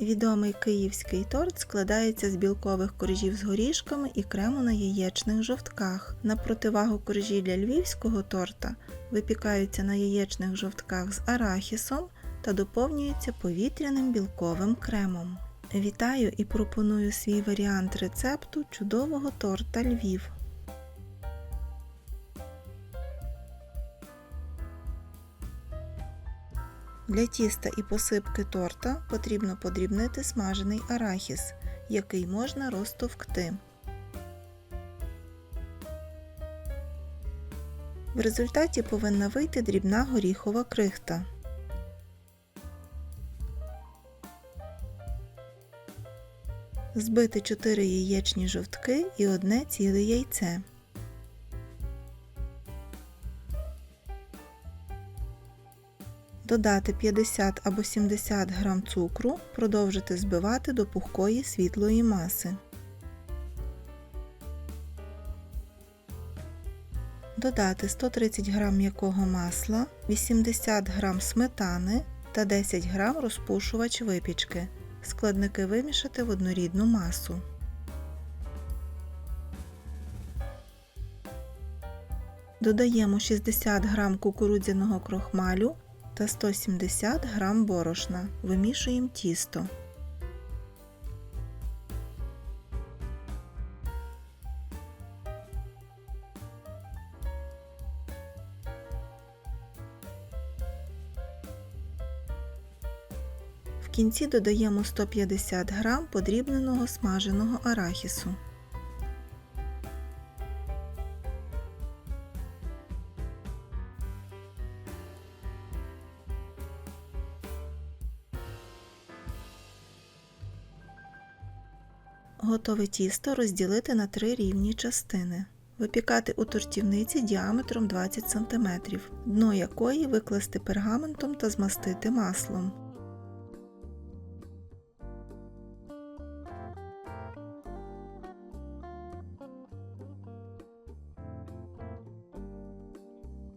Відомий київський торт складається з білкових коржів з горішками і крему на яєчних жовтках. На противагу коржі для львівського торта випікаються на яєчних жовтках з арахісом та доповнюються повітряним білковим кремом. Вітаю і пропоную свій варіант рецепту чудового торта Львів. Для тіста і посипки торта потрібно подрібнити смажений арахіс, який можна розтовкти. В результаті повинна вийти дрібна горіхова крихта. Збити 4 яєчні жовтки і одне ціле яйце. Додати 50 або 70 г цукру, продовжити збивати до пухкої світлої маси. Додати 130 г м'якого масла, 80 г сметани та 10 г розпушувач випічки. Складники вимішати в однорідну масу. Додаємо 60 г кукурудзяного крохмалю та 170 г борошна. Вимішуємо тісто. В кінці додаємо 150 г подрібненого смаженого арахісу. Готове тісто розділити на три рівні частини. Випікати у тортівниці діаметром 20 см, дно якої викласти пергаментом та змастити маслом.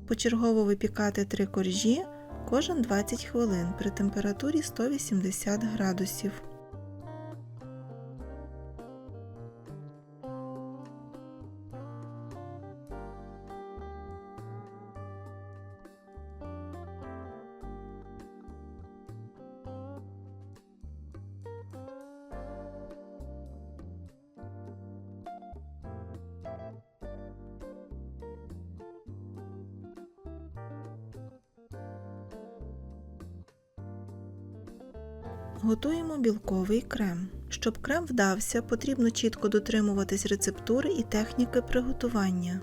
Почергово випікати три коржі кожен 20 хвилин при температурі 180 градусів. Готуємо білковий крем. Щоб крем вдався, потрібно чітко дотримуватись рецептури і техніки приготування.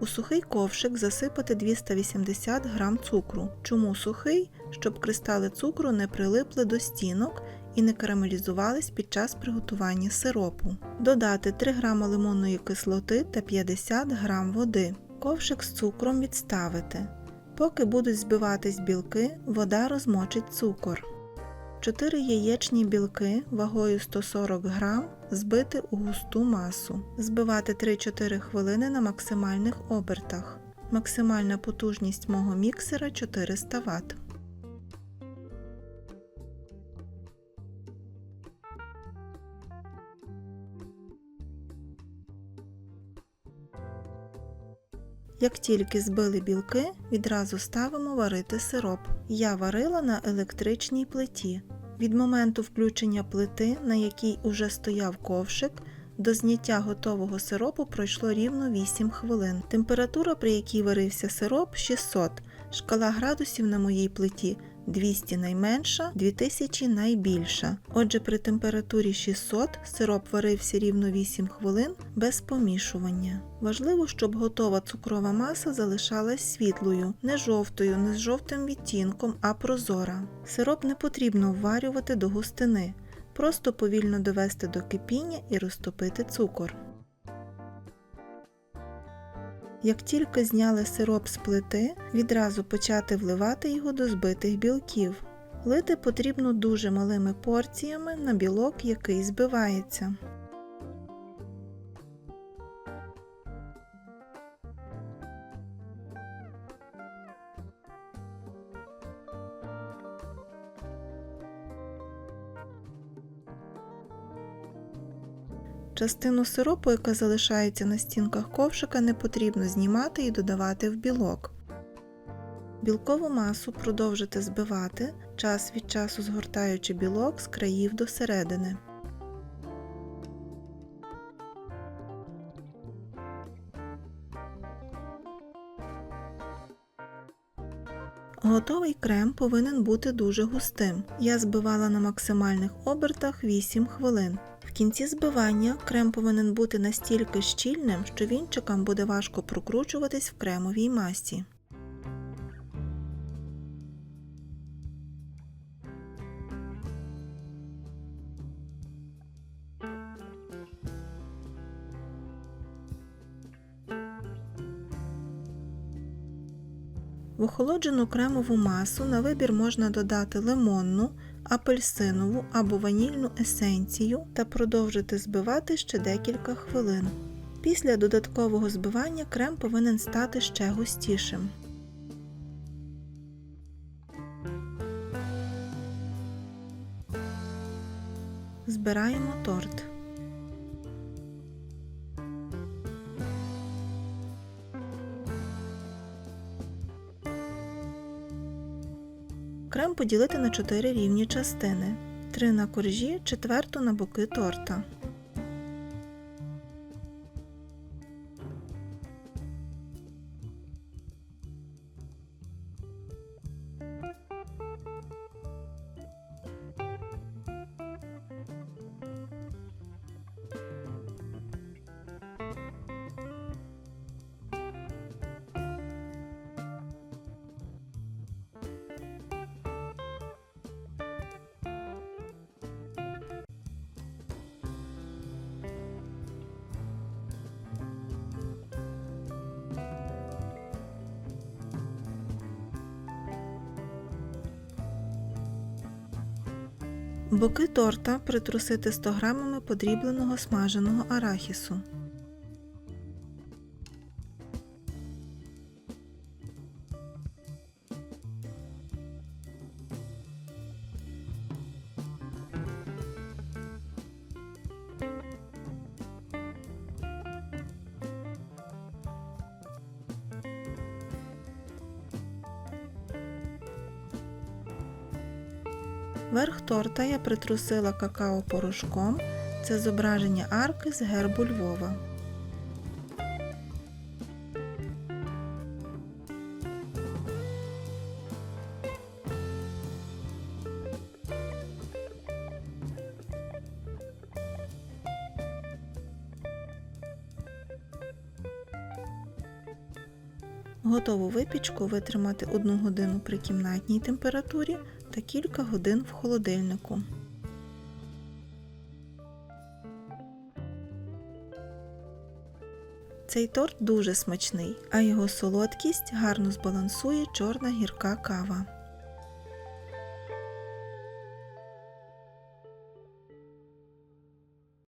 У сухий ковшик засипати 280 г цукру. Чому сухий? Щоб кристали цукру не прилипли до стінок і не карамелізувались під час приготування сиропу. Додати 3 г лимонної кислоти та 50 г води. Ковшик з цукром відставити. Поки будуть збиватись білки, вода розмочить цукор. 4 яєчні білки вагою 140 г збити у густу масу. Збивати 3-4 хвилини на максимальних обертах. Максимальна потужність мого міксера 400 Вт. Як тільки збили білки, відразу ставимо варити сироп. Я варила на електричній плиті. Від моменту включення плити, на якій уже стояв ковшик, до зняття готового сиропу пройшло рівно 8 хвилин. Температура, при якій варився сироп 600. Шкала градусів на моїй плиті 200 найменша, 2000 найбільша. Отже, при температурі 600 сироп варився рівно 8 хвилин без помішування. Важливо, щоб готова цукрова маса залишалась світлою, не жовтою, не з жовтим відтінком, а прозора. Сироп не потрібно вварювати до густини, просто повільно довести до кипіння і розтопити цукор. Як тільки зняли сироп з плити, відразу почати вливати його до збитих білків. Лити потрібно дуже малими порціями на білок, який збивається. Частину сиропу, яка залишається на стінках ковшика, не потрібно знімати і додавати в білок. Білкову масу продовжити збивати, час від часу згортаючи білок з країв до середини. Готовий крем повинен бути дуже густим. Я збивала на максимальних обертах 8 хвилин. Кінці збивання крем повинен бути настільки щільним, що вінчикам буде важко прокручуватись в кремовій масі. В охолоджену кремову масу на вибір можна додати лимонну, апельсинову або ванільну есенцію та продовжити збивати ще декілька хвилин. Після додаткового збивання крем повинен стати ще густішим. Збираємо торт. Крем поділити на 4 рівні частини. 3 на коржі, четверту на боки торта. Боки торта притрусити 100 грамами подрібленого смаженого арахісу. Верх торта я притрусила какао-порошком. Це зображення арки з гербу Львова. Готову випічку витримати 1 годину при кімнатній температурі та кілька годин в холодильнику. Цей торт дуже смачний, а його солодкість гарно збалансує чорна гірка кава.